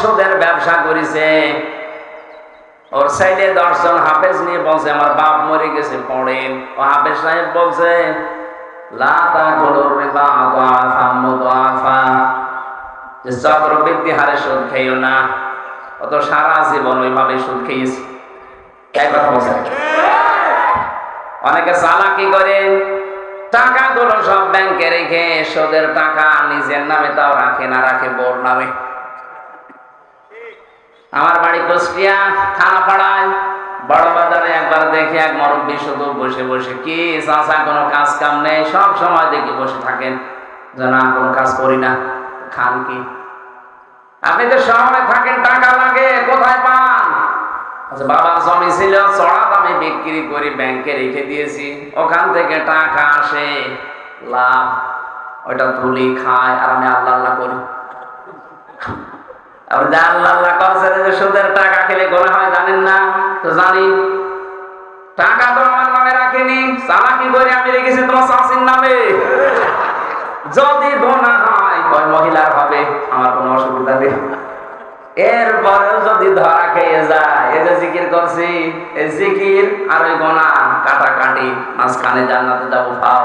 সুদের ব্যবসা করেছে। ওর সাইডে দশজন হাফেজ নিয়ে বলছে, আমার বাপ মরে গেছে, পড়েন। ও হাফেজ সাহেব বলছে চক্রবৃদ্ধি হারে সুদ খেয়েও না। অত সারা জীবন ওইভাবে সুদ অনেকে করে সব ব্যাংকে রেখে সুদের টাকা নিজের নামে তাও রাখে না, রাখে বোর নামে। আমার বাড়ি কুষ্টিয়া থানা পাড়ায় বড় বাজারে একবার দেখি এক মুরব্বী শুধু বসে বসে কি চাষা কোনো কাজ কাম নেই, সব সময় দেখি বসে থাকেন। যে না কোনো কাজ করি না, খান কি? আপনি তো শহরে থাকেন, টাকা লাগে, কোথায় পান? আচ্ছা বাবার জমি ছিল চড়া দামে বিক্রি করে, ব্যাংকে রেখে দিয়েছি। ওখান থেকে টাকা আসে, লাভ। ওইটা তুলি, খায়, আর আমি আল্লাহ আল্লাহ করি। সুদের টাকা খেলে গোনা হয়, জানেন না? তো জানি। টাকা তো আমার নামে রাখিনি। চালাকি করে আমি রেখেছি তোমার শাসির নামে। যদি গোনা হয় ওই মহিলার হবে? আমার কোনো অসুবিধা নেই। এরপরেও যদি ধরা খেয়ে যায়, এই যে জিকির করছি, এই জিকির আর ওই গোনা, কাটাকাটি, মাঝখানে জান্নাতে যাব, পাও।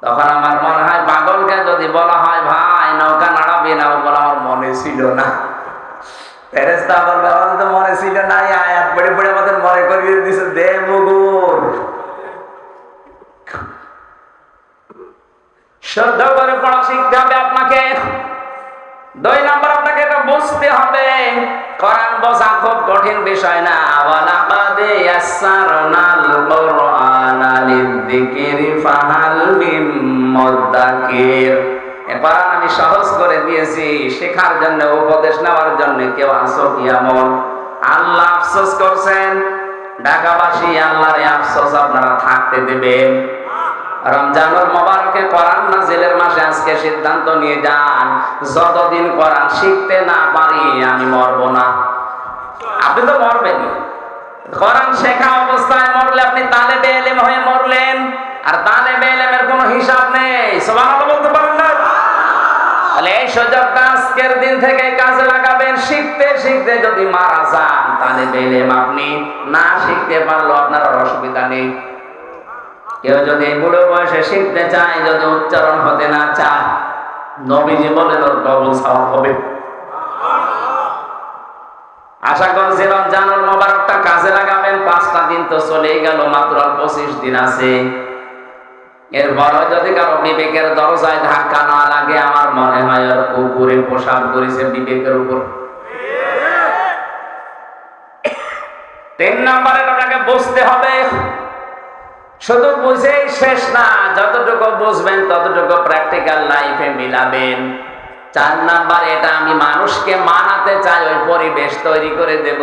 তখন আমার মনে হয় পাগলকে যদি বলা হয়, ভাই, নৌকা নাড়াবি না। বলে, আমার মনে ছিল না। করে পড়া শিখতে হবে আপনাকে। দুই নম্বর বুঝতে হবে। কোরআন বোঝা খুব কঠিন বিষয় না। ফাহাল মিন মুদ্দাকির এ কোরআন আমি সহজ করে দিয়েছি, শেখার জন্য, উপদেশ নেওয়ার জন্য কেউ আসো কি এমন? আল্লাহ আফসোস করছেন। ঢাকাবাসী আল্লাহর আফসোস আপনারা থাকতে দেবেন। রমজানুল মোবারকে কোরআন নাজিলের মাসে আজকে সিদ্ধান্ত নিয়ে যান, যতদিন কোরআন শিখতে না পারি আমি মরবো না। আপনি তো মরবেনই। কোরআন শেখা অবস্থায় মরলে আপনি তালেবে এলেম হয়ে মরলেন, আর তালেবে এলেমের কোনো হিসাব নেই। সুবহানাল্লাহ বলতে পারেন না? তাহলে এই সুযোগটা আজকের দিন থেকে কাজে লাগাবেন। শিখতে শিখতে যদি মারা যান তাহলে বেলেম আপনি না শিখতে পারল আপনার অসুবিধা নেই। কেউ যদি বুড়ো বয়সে শিখতে চায়, যদি উচ্চারণ হতে না চায়, নবীজি বলেন ওর ডবল সাউন্ড হবে। আশা করছি রমজানুল মোবারকটা কাজে লাগাবেন, পাঁচটা দিন তো চলেই গেল, মাত্র পঁচিশ দিন আছে। এরপর যদি কারও বিবেকের দরজায় ধাক্কা না লাগে, আমার মনে হয় ওর কুকুরে পোশাক করেছে বিবেকের উপর। তিন নম্বরে ওটাকে বুঝতে হবে শুধু বুঝেই শেষ না, যতটুকু বুঝবেন, ততটুকু প্র্যাকটিক্যাল লাইফে মিলাবেন। চার নাম্বার, এটা আমি মানুষকে মানাতে চাই, ওই পরিবেশ তৈরি করে দেব।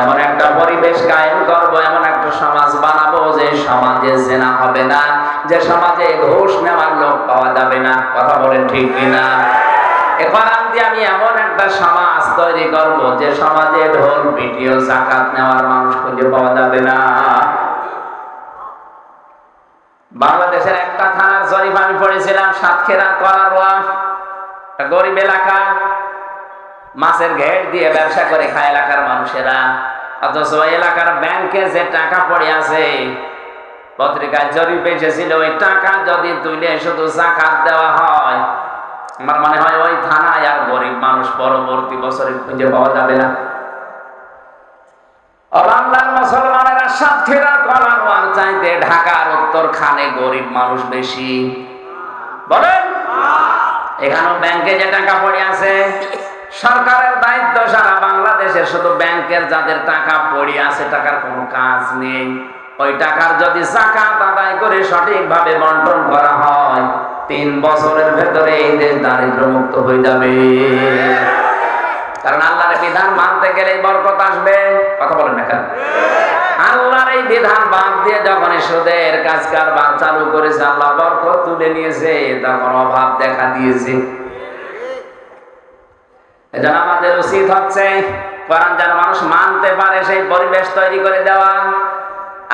এমন একটা পরিবেশ কায়েম করব, এমন একটা সমাজ বানাবো যে সমাজে জেনা হবে না, যে সমাজে ঘুষ নেওয়ার লোক পাওয়া যাবে না। কথা বলেন ঠিক কিনা? এখন দিয়ে আমি এমন একটা সমাজ তৈরি করব, যে সমাজে ঢোল, পিটিও, জাকাত নেওয়ার মানুষ খুঁজে পাওয়া যাবে না। বাংলাদেশের একটা থানার জরিপ আমি পড়েছিলাম, সাতক্ষীরা, কলারোয়া গরিব এলাকা। মাছের ঘেট দিয়ে ব্যবসা করে খায় এলাকার মানুষেরা। অথচ এলাকার ব্যাংকে যে টাকা পড়ে আছে, পত্রিকায় জরিপ এসেছিল, ওই টাকা যদি তুলে শুধু জাকাত দেওয়া হয়, আমার মনে হয় ওই থানায় আর গরিব মানুষ পরবর্তী বছরে খুঁজে পাওয়া যাবে না। বাংলার মুসলমানেরা সাতক্ষীরা কলারোয়ার চাইতে ঢাকার উত্তর খানে গরিব মানুষ বেশি। বলেন? এখানেও ব্যাংকে যে টাকা পড়ে আছে, সরকারের দায়িত্ব সারা বাংলাদেশের শুধু ব্যাংকের যাদের টাকা পড়ে আছে, টাকার কোনো কাজ নেই। ওই টাকার যদি জাকাত আদায় করে সঠিকভাবে বন্টন করা হয়, তিন বছরের ভেতরে এই দেশ হয়ে যাবে। কারণ আল্লাহর বিধান মানতে গেলে বরকত আসবে। কথা বলেন না আল্লাহর এই বিধান বাদ দিয়ে যখন সুদের কাজ কারবার চালু করেছে, আল্লাহ বরকত তুলে নিয়েছে তখন অভাব দেখা দিয়েছে। এজন্য আমাদের উচিত হচ্ছে, কোরআন যেন মানুষ মানতে পারে, সেই পরিবেশ তৈরি করে দেওয়া।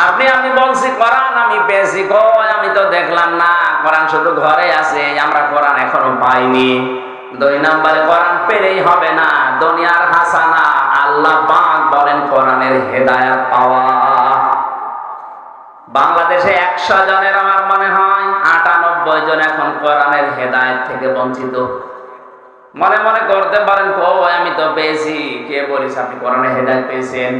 আপনি, আমি বলছি, কোরআন আমি পেয়েছি কই? আমি তো দেখলাম না, কোরআন শুধু ঘরে আছে, আমরা কোরআন এখনও পাইনি। দুই নম্বরে, কোরআন পেলেই হবে না, দুনিয়ার হাসানা, আল্লাহ পাক বলেন কোরআনের হেদায়াত পাওয়া। বাংলাদেশে একশো জনের আমার মনে হয় আটানব্বই জন এখন কোরআনের হেদায়েত থেকে বঞ্চিত। মনে মনে করতে পারেন কো আমি তো পেয়েছি। কে বলিস আপনি কোরআনের হেদায়েত পেয়েছেন?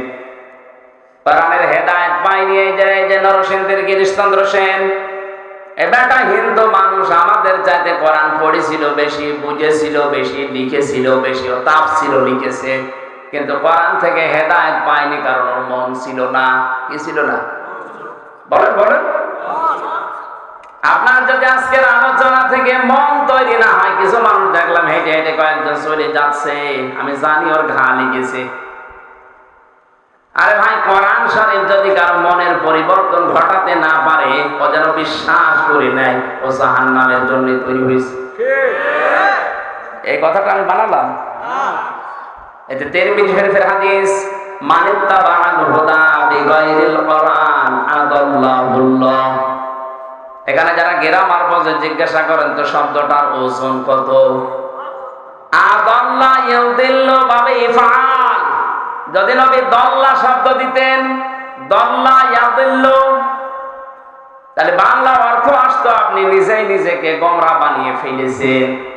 কোরআনের হেদায়েত পাইনি এই যে এই যে নরসেনদের গিরিশচন্দ্র সেন। এ বেটা হিন্দু মানুষ, আমাদের চাইতে কোরআন পড়েছিল বেশি, বুঝেছিল বেশি, লিখেছিল বেশি, ও তাপ ছিল লিখেছে। কিন্তু কোরআন থেকে হেদায়েত পায়নি কারণ মন ছিল না। কি ছিল না? বলেন বলেন। আপনার যদি আজকের আলোচনা থেকে মন তৈরি না হয়, কিছু মানুষ দেখলাম হেঁটে হেঁটে কয়েকজন চলে যাচ্ছে। আমি জানি ওর ঘা লেগেছে। আরে ভাই, কোরআন শরীফ যদি কারও মনের পরিবর্তন ঘটাতে না পারে, ও যেন বিশ্বাস করে নেয়, ও জাহান নামের জন্য তৈরি হয়েছে। এই কথাটা আমি বানালাম? এতে তেরমিজি শরীফের হাদিস, মানিত্তাবাআল হুদা বিগাইরিল কোরআন এখানে যারা গ্রামার বজে জিজ্ঞাসা করেন তো শব্দটার ওজন কত? যদি নবী দল্লা শব্দ দিতেন, দল্লা তাহলে বাংলা অর্থ আসতো আপনি নিজেই নিজেকে গোমরা বানিয়ে ফেলেছেন।